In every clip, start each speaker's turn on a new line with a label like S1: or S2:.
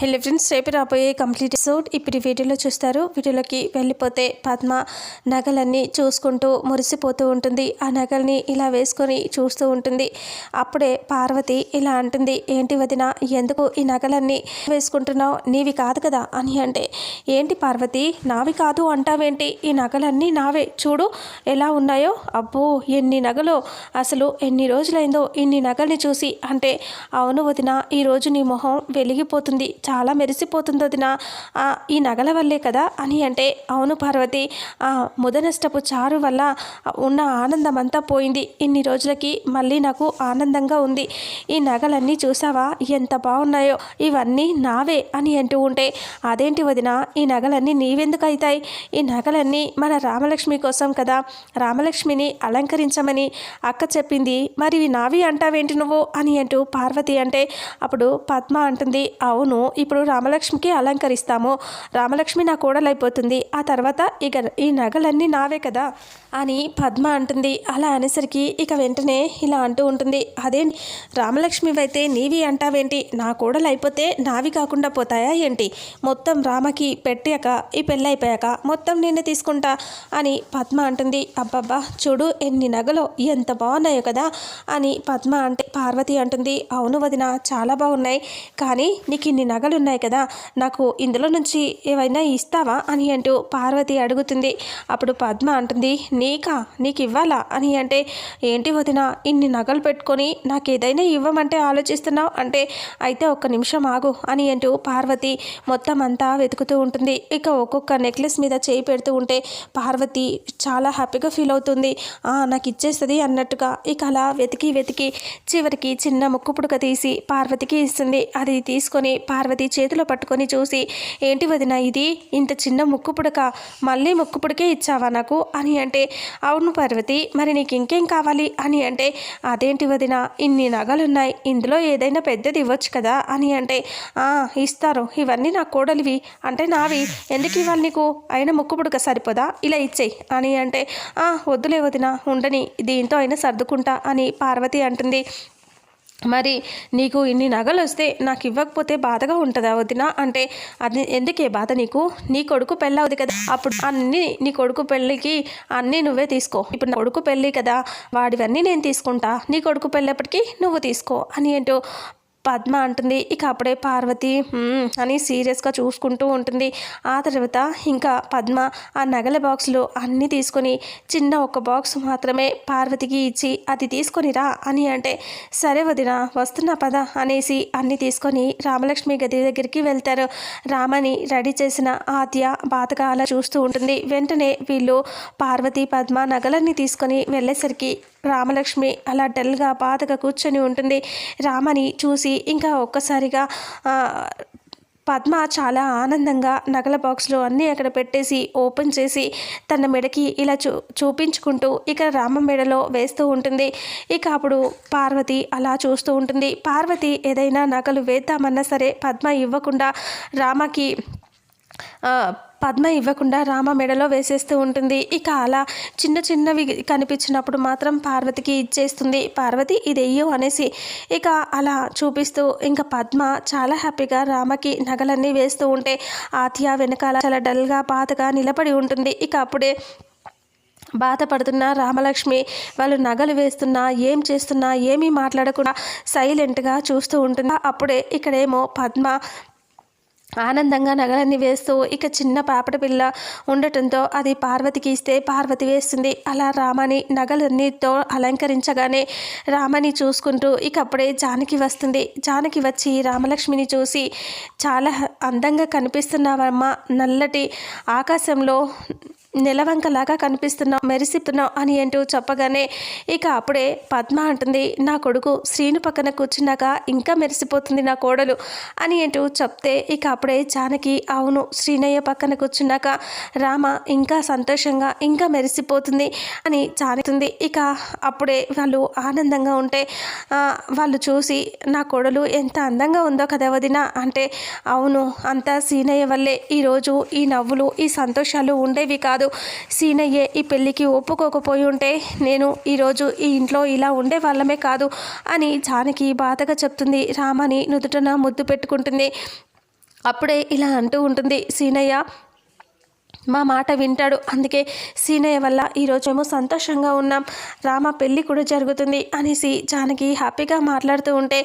S1: Hello friends రేపు రాబోయే complete episode ఇప్పుడు వీడియోలో చూస్తారు. వీడియోలోకి వెళ్ళిపోతే పద్మ నగలన్నీ చూసుకుంటూ మురిసిపోతూ ఉంటుంది. ఆ నగల్ని ఇలా వేసుకొని చూస్తూ ఉంటుంది. అప్పుడే పార్వతి ఇలా అంటుంది ఏంటి వదిన ఎందుకు ఈ నగలన్నీ వేసుకుంటున్నావు? నీవి కాదు కదా? అని అంటే ఏంటి పార్వతి నావి కాదు అంటావేంటి? ఈ నగలన్నీ నావే. చూడు ఎలా ఉన్నాయో. అబ్బో ఎన్ని నగలు? అసలు ఎన్ని రోజులైందో ఇన్ని నగల్ని చూసి. అంటే అవును వదిన ఈరోజు నీ మొహం వెలిగిపోతుంది. చాలా మెరిసిపోతుంది వదిన. ఈ నగల వల్లే కదా అని అంటే అవును పార్వతి ఆ ముదనష్టపు చారు వల్ల ఉన్న ఆనందం అంతా పోయింది. ఇన్ని రోజులకి మళ్ళీ నాకు ఆనందంగా ఉంది. ఈ నగలన్నీ చూసావా? ఎంత బాగున్నాయో. ఇవన్నీ నావే అని అంటూ ఉంటే అదేంటి వదిన? ఈ నగలన్నీ నీవెందుకు అవుతాయి ఈ నగలన్నీ మన రామలక్ష్మి కోసం కదా. రామలక్ష్మిని అలంకరించమని అక్క చెప్పింది. మరి ఇవి నావి అంటావేంటి నువ్వు? అని అంటూ పార్వతి అంటే అప్పుడు పద్మ అంటుంది అవును ఇప్పుడు రామలక్ష్మికి అలంకరిస్తాము. రామలక్ష్మి నా కోడలైపోతుంది. ఆ తర్వాత ఇక ఈ నగలన్నీ నావే కదా? అని పద్మ అంటుంది. అలా అనేసరికి ఇక వెంటనే ఇలా అంటూ ఉంటుంది. అదే రామలక్ష్మి అయితే నీవి అంటావేంటి? నా కోడలైపోతే నావి కాకుండా పోతాయా ఏంటి? మొత్తం రామకి పెట్టాక ఈ పెళ్ళి అయిపోయాక మొత్తం నేనే తీసుకుంటా అని పద్మ అంటుంది. అబ్బబ్బా చూడు ఎన్ని నగలు ఎంత బాగున్నాయో కదా? అని పద్మ అంటే పార్వతి అంటుంది. అవును వదిన చాలా బాగున్నాయి. కానీ నీకు ఇన్ని నగలు ఉన్నాయి కదా. నాకు ఇందులో నుంచి ఏవైనా ఇస్తావా అని అంటూ పార్వతి అడుగుతుంది. అప్పుడు పద్మ అంటుంది నీకా? నీకు ఇవ్వాలా అని అంటే ఏంటి వదిన ఇన్ని నగలు పెట్టుకొని నాకు ఏదైనా ఇవ్వమంటే ఆలోచిస్తున్నావు? అంటే అయితే ఒక్క నిమిషం ఆగు అని అంటూ పార్వతి మొత్తం అంతా వెతుకుతూ ఉంటుంది. ఇక ఒక్కొక్క నెక్లెస్ మీద చేయి పెడుతూ ఉంటే పార్వతి చాలా హ్యాపీగా ఫీల్ అవుతుంది. "ఆ, నాకు ఇచ్చేస్తుంది అన్నట్టుగా ఇక అలా వెతికి వెతికి చివరికి చిన్న ముక్కు పుడక తీసి పార్వతికి ఇస్తుంది. అది తీసుకొని పార్వతి చేతిలో పట్టుకొని చూసి ఏంటి వదిన ఇది? ఇంత చిన్న ముక్కు పుడక. మళ్ళీ ముక్కు పుడకే ఇచ్చావా నాకు? అని అంటే అవును పార్వతి మరి నీకు ఇంకేం కావాలి? అని అంటే అదేంటి వదిన ఇన్ని నగలున్నాయి. ఇందులో ఏదైనా పెద్దది ఇవ్వచ్చు కదా? అని అంటే "ఆ, ఇస్తారు. ఇవన్నీ నా కోడలివి. అంటే నావి. ఎందుకు ఇవ్వాలి నీకు? అయినా ముక్కు పుడక సరిపోదా? ఇలా ఇచ్చేయి. అని అంటే "ఆ, వద్దులే వదిన ఉండని. దీంతో అయినా సర్దుకుంటా అని పార్వతి అంటుంది. మరి నీకు ఇన్ని నగలు వస్తే నాకు ఇవ్వకపోతే బాధగా ఉంటుందా వదిన? అంటే అది ఎందుకే బాధ నీకు? నీ కొడుకు పెళ్ళవుది కదా. అప్పుడు అన్నీ నీ కొడుకు పెళ్ళికి అన్నీ నువ్వే తీసుకో. ఇప్పుడు నా కొడుకు పెళ్ళి కదా. వాడివన్నీ నేను తీసుకుంటా. నీ కొడుకు పెళ్ళేప్పటికీ నువ్వు తీసుకో. అని ఏంటో పద్మ అంటుంది. ఇక అప్పుడే పార్వతి అని సీరియస్గా చూసుకుంటూ ఉంటుంది. ఆ తర్వాత ఇంకా పద్మ ఆ నగల బాక్స్లో అన్నీ తీసుకొని చిన్న ఒక బాక్స్ మాత్రమే పార్వతికి ఇచ్చి అది తీసుకొని రా అని అంటే సరే వదిన వస్తున్నా పద అనేసి అన్నీ తీసుకొని రామలక్ష్మి గది దగ్గరికి వెళ్తారు. రామని రెడీ చేసిన ఆద్య బాధగా అలా చూస్తూ ఉంటుంది. వెంటనే వీళ్ళు పార్వతి పద్మ నగలన్నీ తీసుకొని వెళ్ళేసరికి రామలక్ష్మి అలా డల్గా బాధగా కూర్చొని ఉంటుంది. రామని చూసి ఇంకా ఒక్కసారిగా పద్మ చాలా ఆనందంగా నగల బాక్స్లో అన్నీ అక్కడ పెట్టేసి ఓపెన్ చేసి తన మెడకి ఇలా చూ చూపించుకుంటూ ఇక రామ మెడలో వేస్తూ ఉంటుంది. ఇక అప్పుడు పార్వతి అలా చూస్తూ ఉంటుంది. పార్వతి ఏదైనా నగలు వేద్దామన్నా సరే పద్మ ఇవ్వకుండా రామకి పద్మ ఇవ్వకుండా రామ మెడలో వేసేస్తూ ఉంటుంది. ఇక అలా చిన్న చిన్నవి కనిపించినప్పుడు మాత్రం పార్వతికి ఇచ్చేస్తుంది. పార్వతి ఇది వెయ్యు అనేసి ఇక అలా చూపిస్తూ ఇంకా పద్మ చాలా హ్యాపీగా రామకి నగలన్నీ వేస్తూ ఉంటే ఆత్య వెనకాల చాలా డల్గా బాధగా నిలబడి ఉంటుంది. ఇక అప్పుడే బాధపడుతున్న రామలక్ష్మి వాళ్ళు నగలు వేస్తున్నా ఏం చేస్తున్నా ఏమీ మాట్లాడకుండా సైలెంట్గా చూస్తూ ఉంటుంది. అప్పుడే ఇక్కడేమో పద్మ ఆనందంగా నగలన్నీ వేస్తూ ఇక చిన్న పాపడ పిల్ల ఉండటంతో అది పార్వతికి ఇస్తే పార్వతి వేస్తుంది. అలా రామని నగలన్నితో అలంకరించగానే రామని చూసుకుంటూ ఇక అప్పుడే జానకి వస్తుంది. జానకి వచ్చి రామలక్ష్మిని చూసి చాలా అందంగా కనిపిస్తున్నావమ్మా. నల్లటి ఆకాశంలో నెలవంకలాగా కనిపిస్తున్నావు మెరిసిస్తున్నావు అని అంటూ చెప్పగానే ఇక అప్పుడే పద్మ అంటుంది నా కొడుకు శ్రీను పక్కన కూర్చున్నాక ఇంకా మెరిసిపోతుంది నా కోడలు అని అంటూ చెప్తే ఇక అప్పుడే జానకి అవును శ్రీనయ్య పక్కన కూర్చున్నాక రామ ఇంకా సంతోషంగా ఇంకా మెరిసిపోతుంది అని జానుతుంది ఇక అప్పుడే వాళ్ళు ఆనందంగా ఉంటే వాళ్ళు చూసి నా కోడలు ఎంత అందంగా ఉందో కదా వదిన అంటే అవును అంతా సీనయ్య వల్లే. ఈరోజు ఈ నవ్వులు ఈ సంతోషాలు ఉండేవి కాదు. సీనయ్యే ఈ పెళ్ళికి ఒప్పుకోకపోయి ఉంటే నేను ఈరోజు ఈ ఇంట్లో ఇలా ఉండే వాళ్ళమే కాదు అని జానకి బాధగా చెప్తుంది. రామని నుదుటన ముద్దు పెట్టుకుంటుంది. అప్పుడే ఇలా అంటూ ఉంటుంది. సీనయ్య మా మాట వింటాడు. అందుకే సీనయ్య వల్ల ఈరోజు మేము సంతోషంగా ఉన్నాం. రామ పెళ్ళి కూడా జరుగుతుంది అనేసి జానకి హ్యాపీగా మాట్లాడుతూ ఉంటే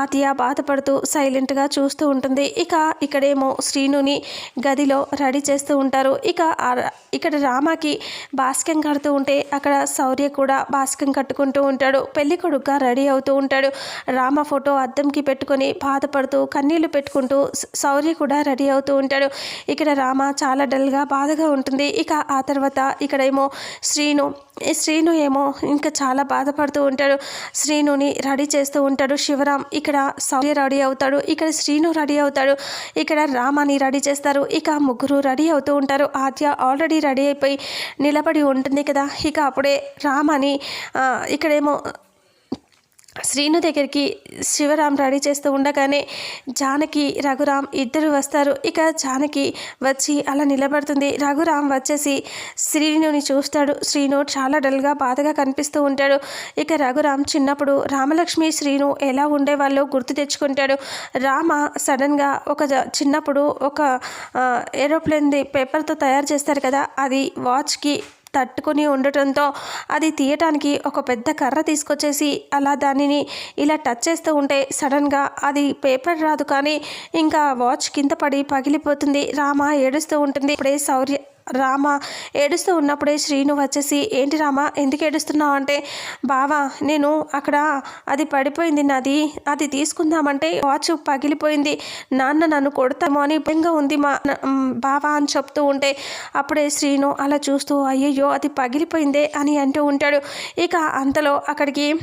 S1: ఆతియ బాధపడుతూ సైలెంట్గా చూస్తూ ఉంటుంది. ఇక ఇక్కడేమో శ్రీనుని గదిలో రెడీ చేస్తూ ఉంటారు. ఇక ఇక్కడ రామకి బాస్కం కడుతూ ఉంటే అక్కడ శౌర్య కూడా బాస్కం కట్టుకుంటూ ఉంటాడు. పెళ్ళి కొడుకుగా రెడీ అవుతూ ఉంటాడు. రామ ఫోటో అద్దంకి పెట్టుకొని బాధపడుతూ కన్నీళ్ళు పెట్టుకుంటూ శౌర్య కూడా రెడీ అవుతూ ఉంటాడు. ఇక్కడ రామ చాలా డల్గా బాధగా ఉంటుంది. ఇక ఆ తర్వాత ఇక్కడేమో శ్రీను ఈ శ్రీను ఏమో ఇంకా చాలా బాధపడుతూ ఉంటాడు. శ్రీనుని రెడీ చేస్తూ ఉంటాడు. శివరాం ఇక్కడ సౌర్య రెడీ అవుతాడు. ఇక్కడ శ్రీను రెడీ అవుతాడు. ఇక్కడ రామాని రెడీ చేస్తారు. ఇక ముగ్గురు రెడీ అవుతూ ఉంటారు. ఆద్య ఆల్రెడీ రెడీ అయిపోయి నిలబడి ఉంటుంది కదా. ఇక అప్పుడే రామాని ఇక్కడేమో శ్రీను దగ్గరికి శివరాం రెడీ చేస్తూ ఉండగానే జానకి రఘురాం ఇద్దరు వస్తారు. ఇక జానకి వచ్చి అలా నిలబడుతుంది. రఘురాం వచ్చేసి శ్రీనుని చూస్తాడు. శ్రీను చాలా డల్గా బాధగా కనిపిస్తూ ఉంటాడు. ఇక రఘురాం చిన్నప్పుడు రామలక్ష్మి శ్రీను ఎలా ఉండేవాళ్ళో గుర్తు తెచ్చుకుంటాడు. రామ సడన్గా ఒక చిన్నప్పుడు ఒక ఏరోప్లేన్ది పేపర్తో తయారు చేస్తారు కదా అది వాచ్కి తట్టుకొని ఉండటంతో అది తీయటానికి ఒక పెద్ద కర్ర తీసుకొచ్చేసి అలా దానిని ఇలా టచ్ చేస్తూ ఉంటే సడన్గా అది పేపర్ రాదు కానీ ఇంకా వాచ్ కింద పడి పగిలిపోతుంది. రామ ఏడుస్తూ ఉంటుంది. ఇప్పుడే శౌర్య రామ ఏడుస్తూ ఉన్నప్పుడే శ్రీను వచ్చేసి ఏంటి రామ ఎందుకు ఏడుస్తున్నావు? అంటే బావా నేను అక్కడ అది పడిపోయింది నాది అది తీసుకుందామంటే వాచ్ పగిలిపోయింది. నాన్న నన్ను కొడతామో అని భయంగా ఉంది మా న- బావా అని చెప్తూ ఉంటే అప్పుడే శ్రీను అలా చూస్తూ అయ్యయ్యో అది పగిలిపోయిందే అని అంటూ ఉంటాడు. ఇక అంతలో అక్కడికి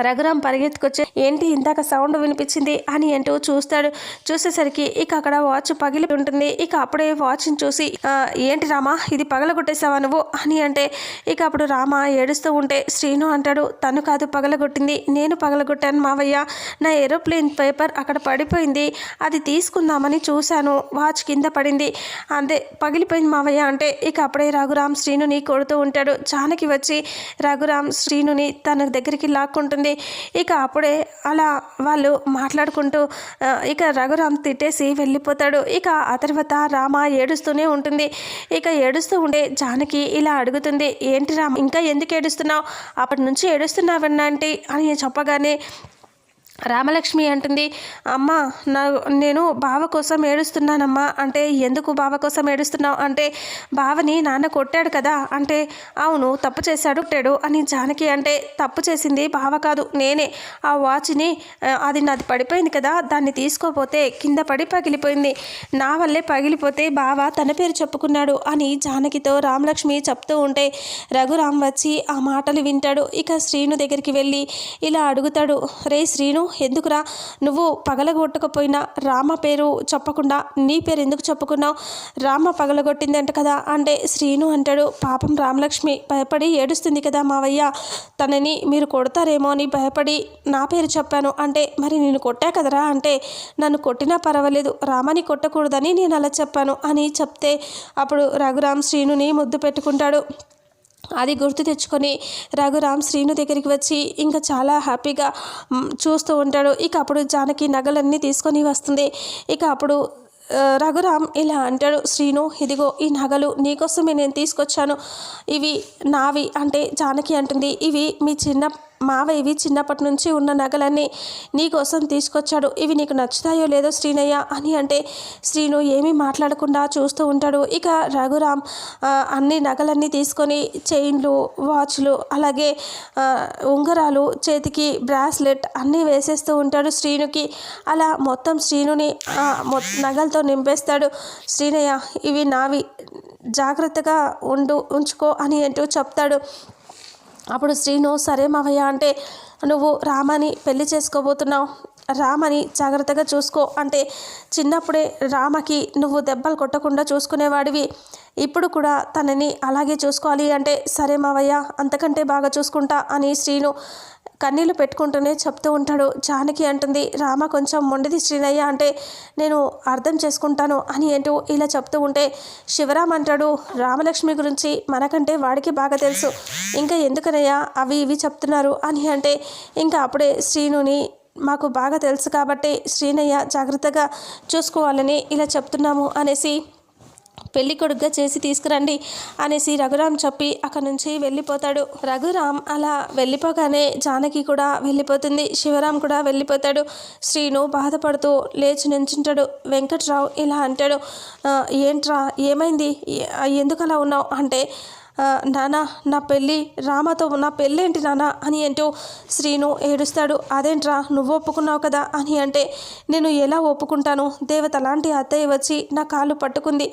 S1: రఘురాం పరిగెత్తుకొచ్చి ఏంటి ఇందాక సౌండ్ వినిపించింది? అని అంటూ చూస్తాడు. చూసేసరికి ఇక అక్కడ వాచ్ పగిలి ఉంటుంది. ఇక అప్పుడే వాచ్ని చూసి ఏంటి రామా ఇది పగలగొట్టేసావా నువ్వు? అని అంటే ఇక అప్పుడు రామ ఏడుస్తూ ఉంటే శ్రీను అంటాడు తను కాదు పగలగొట్టింది. నేను పగలగొట్టాను మావయ్య. నా ఏరోప్లేన్ పేపర్ అక్కడ పడిపోయింది. అది తీసుకుందామని చూశాను. వాచ్ కింద పడింది. అంతే పగిలిపోయింది మావయ్య అంటే ఇక అప్పుడే రఘురాం శ్రీనుని కొడుతూ ఉంటాడు. జానకి వచ్చి రఘురాం శ్రీనుని తన దగ్గరికి లాక్కుంటుంది. ఇక అప్పుడే అలా వాళ్ళు మాట్లాడుకుంటూ ఇక రఘురామ్ తిట్టేసి వెళ్ళిపోతాడు. ఇక ఆ తర్వాత రామ ఏడుస్తూనే ఉంటుంది. ఇక ఏడుస్తూ ఉండే జానకి ఇలా అడుగుతుంది ఏంటి రామ ఇంకా ఎందుకు ఏడుస్తున్నావు? అప్పటి నుంచి ఏడుస్తున్నావన్నాంటి అని చెప్పగానే రామలక్ష్మి అంటుంది అమ్మ నా నేను బావ కోసం ఏడుస్తున్నానమ్మా. అంటే ఎందుకు బావ కోసం ఏడుస్తున్నావు? అంటే బావని నాన్న కొట్టాడు కదా. అంటే అవును తప్పు చేశాడు కొట్టాడు అని జానకి అంటే తప్పు చేసింది బావ కాదు నేనే. ఆ వాచ్ని అది నాది పడిపోయింది కదా దాన్ని తీసుకోపోతే కింద పడి పగిలిపోయింది. నా వల్లే పగిలిపోతే బావ తన పేరు చెప్పుకున్నాడు అని జానకితో రామలక్ష్మి చెప్తూ ఉంటే రఘురామ్ వచ్చి ఆ మాటలు వింటాడు. ఇక శ్రీను దగ్గరికి వెళ్ళి ఇలా అడుగుతాడు రే శ్రీను ఎందుకురా? నువ్వు పగలగొట్టకపోయినా రామ పేరు చెప్పకుండా నీ పేరు ఎందుకు చెప్పుకున్నావు? రామ పగలగొట్టింది అంట కదా అంటే శ్రీను అంటాడు. పాపం రామలక్ష్మి భయపడి ఏడుస్తుంది కదా మావయ్య. తనని మీరు కొడతారేమో అని భయపడి నా పేరు చెప్పాను అంటే మరి నేను కొట్టా కదరా అంటే నన్ను కొట్టినా పర్వాలేదు. రామని కొట్టకూడదని నేను అలా చెప్పాను అని చెప్తే అప్పుడు రఘురామ్ శ్రీనుని ముద్దు పెట్టుకుంటాడు. అది గుర్తు తెచ్చుకొని రఘురామ్ శ్రీను దగ్గరికి వచ్చి ఇంకా చాలా హ్యాపీగా చూస్తూ ఉంటాడు. ఇక అప్పుడు జానకి నగలన్నీ తీసుకొని వస్తుంది. ఇక అప్పుడు రఘురామ్ ఇలా అంటాడు శ్రీను ఇదిగో ఈ నగలు నీకోసమే నేను తీసుకొచ్చాను. ఇవి నావి. అంటే జానకి అంటుంది ఇవి మీ చిన్న మావయ్య ఇవి చిన్నప్పటి నుంచి ఉన్న నగలన్నీ నీకోసం తీసుకొచ్చాడు. ఇవి నీకు నచ్చుతాయో లేదో శ్రీనయ్య అని అంటే శ్రీను ఏమీ మాట్లాడకుండా చూస్తూ ఉంటాడు. ఇక రఘురామ్ అన్ని నగలన్నీ తీసుకొని చైన్లు వాచ్లు అలాగే ఉంగరాలు చేతికి బ్రాస్లెట్ అన్నీ వేసేస్తూ ఉంటాడు శ్రీనుకి. అలా మొత్తం శ్రీనుని మొ- నగలతో నింపేస్తాడు శ్రీనయ్య. ఇవి నావి. జాగ్రత్తగా ఉండు ఉంచుకో అని అంటూ చెప్తాడు. అప్పుడు శ్రీను సరే మావయ్య అంటే నువ్వు రామని పెళ్ళి చేసుకోబోతున్నావు. రామని జాగ్రత్తగా చూసుకో. అంటే చిన్నప్పుడే రామకి నువ్వు దెబ్బలు కొట్టకుండా చూసుకునేవాడివి. ఇప్పుడు కూడా తనని అలాగే చూసుకోవాలి అంటే సరే మావయ్య అంతకంటే బాగా చూసుకుంటా అని శ్రీను కన్నీళ్ళు పెట్టుకుంటూనే చెప్తూ ఉంటాడు. జానకి అంటుంది రామ కొంచెం మొండిది శ్రీనయ్య అంటే నేను అర్థం చేసుకుంటాను అని ఏంటో ఇలా చెప్తూ ఉంటే శివరామ్ అంటాడు రామలక్ష్మి గురించి మనకంటే వాడికి బాగా తెలుసు. ఇంకా ఎందుకనయ్యా అవి ఇవి చెప్తున్నారు అని అంటే ఇంకా అప్పుడే శ్రీనుని మాకు బాగా తెలుసు కాబట్టి శ్రీనయ్య జాగ్రత్తగా చూసుకోవాలని ఇలా చెప్తున్నాము అనేసి పెళ్ళి కొడుగ్గా చేసి తీసుకురండి అనేసి రఘురామ్ చెప్పి అక్కడి నుంచి వెళ్ళిపోతాడు. రఘురామ్ అలా వెళ్ళిపోగానే జానకి కూడా వెళ్ళిపోతుంది. శివరాం కూడా వెళ్ళిపోతాడు. శ్రీను బాధపడుతూ లేచి నించుంటాడు. వెంకట్రావు ఇలా అంటాడు ఏంట్రా ఏమైంది? ఎందుకు అలా ఉన్నావు? అంటే నాన్న నా పెళ్ళి రామతో నా పెళ్ళేంటి నాన్న అని అంటూ శ్రీను ఏడుస్తాడు. అదేంట్రా నువ్వు ఒప్పుకున్నావు కదా అని అంటే నేను ఎలా ఒప్పుకుంటాను? దేవత లాంటి అత్తయ్య వచ్చి నా కాళ్ళు పట్టుకుంది.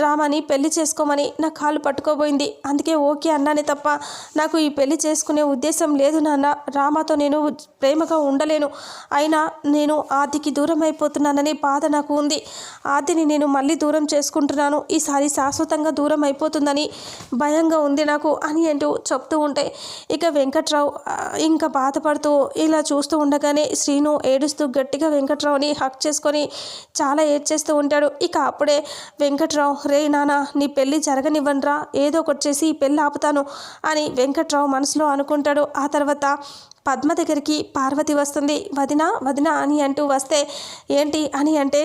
S1: రామని పెళ్ళి చేసుకోమని నా కాళ్ళు పట్టుకోబోయింది. అందుకే ఓకే అన్నానే తప్ప నాకు ఈ పెళ్ళి చేసుకునే ఉద్దేశం లేదు నాన్న. రామతో నేను ప్రేమగా ఉండలేను. అయినా నేను ఆదికి దూరం అయిపోతున్నాననే బాధ నాకు ఉంది. ఆదిని నేను మళ్ళీ దూరం చేసుకుంటున్నాను. ఈసారి శాశ్వతంగా దూరం అయిపోతుందని భయం భయంగా ఉంది నాకు అని అంటూ చెప్తూ ఉంటే ఇక వెంకట్రావు ఇంకా బాధపడుతూ ఇలా చూస్తూ ఉండగానే శ్రీను ఏడుస్తూ గట్టిగా వెంకట్రావుని హక్ చేసుకొని చాలా ఏడ్చేస్తూ ఉంటాడు. ఇక అప్పుడే వెంకట్రావు రే నానా నీ పెళ్ళి జరగనివ్వనరా ఏదో ఒకటి చేసి ఈ పెళ్ళి ఆపుతాను అని వెంకట్రావు మనసులో అనుకుంటాడు. ఆ తర్వాత పద్మ దగ్గరికి పార్వతి వస్తుంది. వదిన వదిన అని అంటూ వస్తే ఏంటి అని అంటే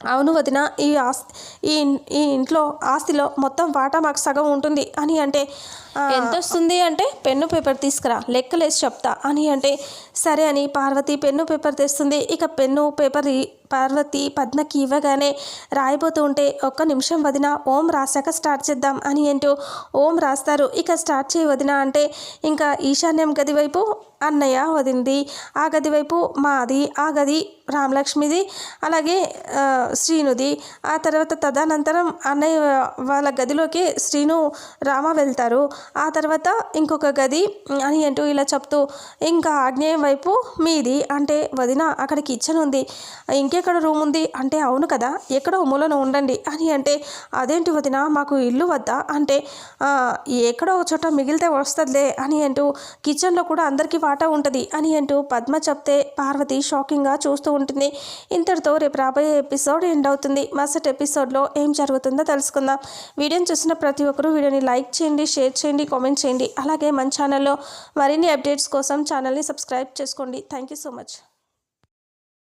S1: అవును వదిన ఈ ఆస్ ఈ ఈ ఇంట్లో ఆస్తిలో మొత్తం వాటా మాకు సగం ఉంటుంది అని అంటే ఎంత వస్తుంది అంటే పెన్ను పేపర్ తీసుకురా లెక్కలేసి చెప్తా అని అంటే సరే అని పార్వతి పెన్ను పేపర్ తెస్తుంది. ఇక పెన్ను పేపర్ పార్వతి పద్మకి ఇవ్వగానే రాయిపోతూ ఉంటే ఒక్క నిమిషం వదిన ఓం రాశాక స్టార్ట్ చేద్దాం అని ఏంటో ఓం రాస్తారు. ఇక స్టార్ట్ చేయి వదిన అంటే ఇంకా ఈశాన్యం గది వైపు అన్నయ్య వదింది. ఆ గది వైపు మాది ఆ గది రామలక్ష్మిది అలాగే శ్రీనుది. ఆ తర్వాత తదనంతరం అన్నయ్య వాళ్ళ గదిలోకి శ్రీను రామ వెళ్తారు. ఆ తర్వాత ఇంకొక గది అని అంటూ ఇలా చెప్తూ ఇంకా ఆగ్నేయం వైపు మీది అంటే వదిన అక్కడ కిచెన్ ఉంది. ఇంకెక్కడ రూమ్ ఉంది? అంటే అవును కదా ఎక్కడో మూలను ఉండండి అని అంటే అదేంటి వదిన మాకు ఇల్లు వద్దా? అంటే ఎక్కడో ఒక చోట మిగిలితే వస్తుందిలే అని అంటూ కిచెన్లో కూడా అందరికీ వాటా ఉంటుంది అని అంటూ పద్మ చెప్తే పార్వతి షాకింగ్గా చూస్తూ ఉంటుంది. ఇంతటితో రేపు రాబోయే ఎపిసోడ్ ఎండ్ అవుతుంది. మరుసటి ఎపిసోడ్లో ఏం జరుగుతుందో తెలుసుకుందాం. వీడియోని చూసిన ప్రతి ఒక్కరూ వీడియోని లైక్ చేయండి షేర్ చేయండి. చేయండి కామెంట్ చేయండి. అలాగే మన ఛానల్లో మరిన్ని అప్డేట్స్ కోసం ఛానల్ని సబ్స్క్రైబ్ చేసుకోండి. Thank you so much.